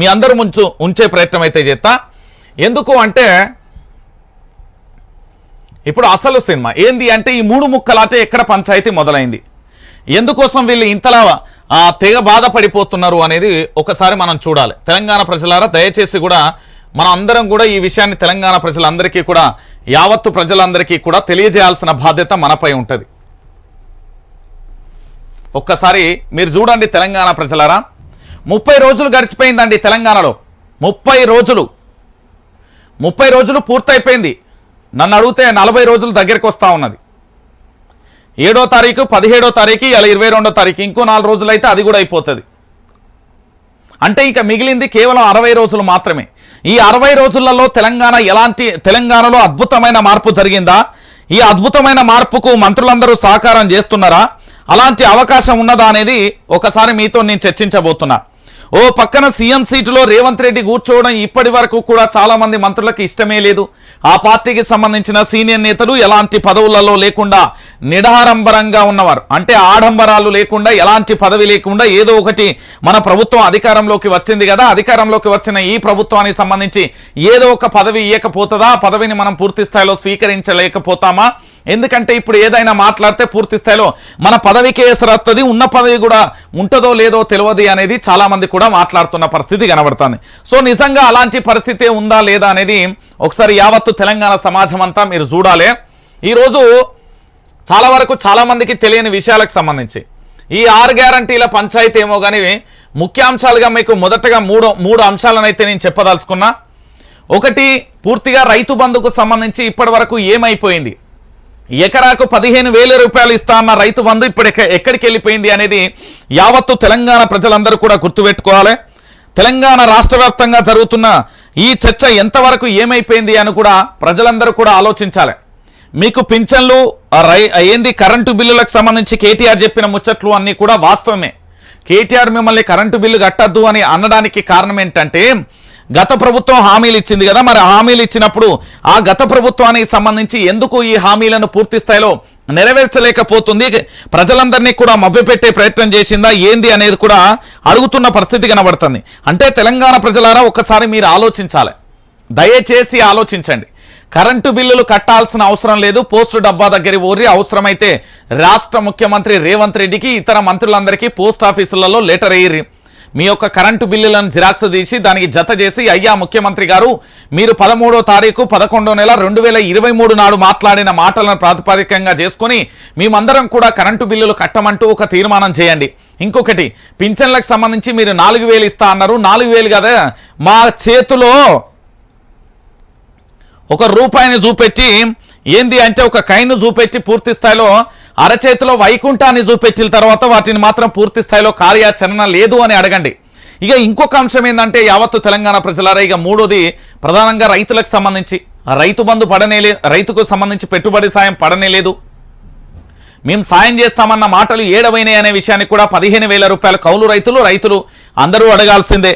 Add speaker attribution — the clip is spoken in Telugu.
Speaker 1: మీ అందరూ ముంచు ఉంచే ప్రయత్నం అయితే చేస్తా. ఎందుకు అంటే ఇప్పుడు అసలు సినిమా. ఏంది అంటే ఈ మూడు ముక్కలాటే ఎక్కడ పంచాయతీ మొదలైంది. ఎందుకోసం వీళ్ళు ఇంతలా తెగ బాధపడిపోతున్నారు అనేది ఒకసారి మనం చూడాలి. తెలంగాణ ప్రజలారా దయచేసి కూడా మన అందరం కూడా ఈ విషయాన్ని తెలంగాణ ప్రజలందరికీ కూడా యావత్తు ప్రజలందరికీ కూడా తెలియజేయాల్సిన బాధ్యత మనపై ఉంటుంది. ఒక్కసారి మీరు చూడండి తెలంగాణ ప్రజలారా. ముప్పై రోజులు గడిచిపోయిందండి తెలంగాణలో. ముప్పై రోజులు. ముప్పై రోజులు పూర్తయిపోయింది. నన్ను అడిగితే నలభై రోజులు దగ్గరికి వస్తూ ఉన్నది. ఏడో తారీఖు పదిహేడో తారీఖు ఇలా ఇరవై రెండో తారీఖు ఇంకో నాలుగు రోజులు అయితే అది కూడా అయిపోతుంది. అంటే ఇక మిగిలింది కేవలం అరవై రోజులు మాత్రమే. ఈ అరవై రోజులలో తెలంగాణ ఎలాంటి తెలంగాణలో అద్భుతమైన మార్పు జరిగిందా? ఈ అద్భుతమైన మార్పుకు మంత్రులందరూ సహకారం చేస్తున్నారా? అలాంటి అవకాశం ఉన్నదా అనేది ఒకసారి మీతో నేను చర్చించబోతున్నా. ఓ పక్కన సీఎం సీటులో రేవంత్ రెడ్డి కూర్చోవడం ఇప్పటి వరకు కూడా చాలా మంది మంత్రులకు ఇష్టమే లేదు. ఆ పార్టీకి సంబంధించిన సీనియర్ నేతలు ఎలాంటి పదవులలో లేకుండా నిడారంబరంగా ఉన్నవారు. అంటే ఆడంబరాలు లేకుండా ఎలాంటి పదవి లేకుండా ఏదో ఒకటి మన ప్రభుత్వం అధికారంలోకి వచ్చింది కదా అధికారంలోకి వచ్చిన ఈ ప్రభుత్వానికి సంబంధించి ఏదో ఒక పదవి ఇవ్వకపోతుందా ఆ పదవిని మనం పూర్తి స్థాయిలో స్వీకరించలేకపోతామా? ఎందుకంటే ఇప్పుడు ఏదైనా మాట్లాడితే పూర్తి స్థాయిలో మన పదవికే వస్తుంది ఉన్న పదవి కూడా ఉంటుందో లేదో తెలియదు అనేది చాలామంది కూడా మాట్లాడుతున్న పరిస్థితి కనబడుతుంది. సో నిజంగా అలాంటి పరిస్థితి ఉందా లేదా అనేది ఒకసారి యావత్తు తెలంగాణ సమాజం అంతా మీరు చూడాలి. ఈరోజు చాలా వరకు చాలామందికి తెలియని విషయాలకు సంబంధించి ఈ ఆరు గ్యారంటీల పంచాయతీ ఏమో కానీ ముఖ్యాంశాలుగా మీకు మొదటగా మూడు మూడు అంశాలను అయితే నేను చెప్పదలుచుకున్నా. ఒకటి పూర్తిగా రైతు బంధుకు సంబంధించి ఇప్పటి వరకు ఏమైపోయింది? ఎకరాకు పదిహేను వేల రూపాయలు ఇస్తా అన్న రైతు బంధు ఇప్పుడు ఎక్కడికి వెళ్ళిపోయింది అనేది యావత్తు తెలంగాణ ప్రజలందరూ కూడా గుర్తుపెట్టుకోవాలి. తెలంగాణ రాష్ట్ర జరుగుతున్న ఈ చర్చ ఎంతవరకు ఏమైపోయింది అని కూడా ప్రజలందరూ కూడా ఆలోచించాలి. మీకు పింఛన్లు రై ఏంది కరెంటు బిల్లులకు సంబంధించి కేటీఆర్ చెప్పిన ముచ్చట్లు అన్నీ కూడా వాస్తవమే. కేటీఆర్ మిమ్మల్ని కరెంటు బిల్లు కట్టద్దు అని అనడానికి కారణం ఏంటంటే గత ప్రభుత్వం హామీలు ఇచ్చింది కదా మరి హామీలు ఇచ్చినప్పుడు ఆ గత ప్రభుత్వానికి సంబంధించి ఎందుకు ఈ హామీలను పూర్తి స్థాయిలో నెరవేర్చలేకపోతుంది? ప్రజలందరినీ కూడా మభ్యపెట్టే ప్రయత్నం చేసిందా? ఏంది అనేది కూడా అడుగుతున్న పరిస్థితి కనబడుతుంది. అంటే తెలంగాణ ప్రజలారా ఒక్కసారి మీరు ఆలోచించాలి. దయచేసి ఆలోచించండి. కరెంటు బిల్లులు కట్టాల్సిన అవసరం లేదు. పోస్టు డబ్బా దగ్గర ఊరి అవసరమైతే రాష్ట్ర ముఖ్యమంత్రి రేవంత్ రెడ్డికి ఇతర మంత్రులందరికీ పోస్ట్ ఆఫీసులలో లెటర్ అయ్యి మీ యొక్క కరెంటు బిల్లులను జిరాక్స్ తీసి దానికి జత చేసి అయ్యా ముఖ్యమంత్రి గారు మీరు పదమూడో తారీఖు పదకొండో నెల రెండు వేల ఇరవై మూడు నాడు మాట్లాడిన మాటలను ప్రాతిపదికంగా చేసుకుని మేమందరం కూడా కరెంటు బిల్లులు కట్టమంటూ ఒక తీర్మానం చేయండి. ఇంకొకటి పింఛన్లకు సంబంధించి మీరు నాలుగు వేలు ఇస్తా అన్నారు. నాలుగు వేలు కదా మా చేతిలో ఒక రూపాయిని చూపెట్టి ఏంది అంటే ఒక కైను చూపెట్టి పూర్తి స్థాయిలో అరచేతిలో వైకుంఠాన్ని చూపెట్టిన తర్వాత వాటిని మాత్రం పూర్తి స్థాయిలో కార్యాచరణ లేదు అని అడగండి. ఇక ఇంకొక అంశం ఏంటంటే యావత్తు తెలంగాణ ప్రజలారా ఇక మూడోది ప్రధానంగా రైతులకు సంబంధించి. రైతు బంధు పడనేలే రైతుకు సంబంధించి పెట్టుబడి సాయం పడనేలేదు మేము సాయం చేస్తామన్న మాటలు ఏడవైనాయి అనే విషయాన్ని కూడా పదిహేను వేల రూపాయల కౌలు రైతులు రైతులు అందరూ అడగాల్సిందే.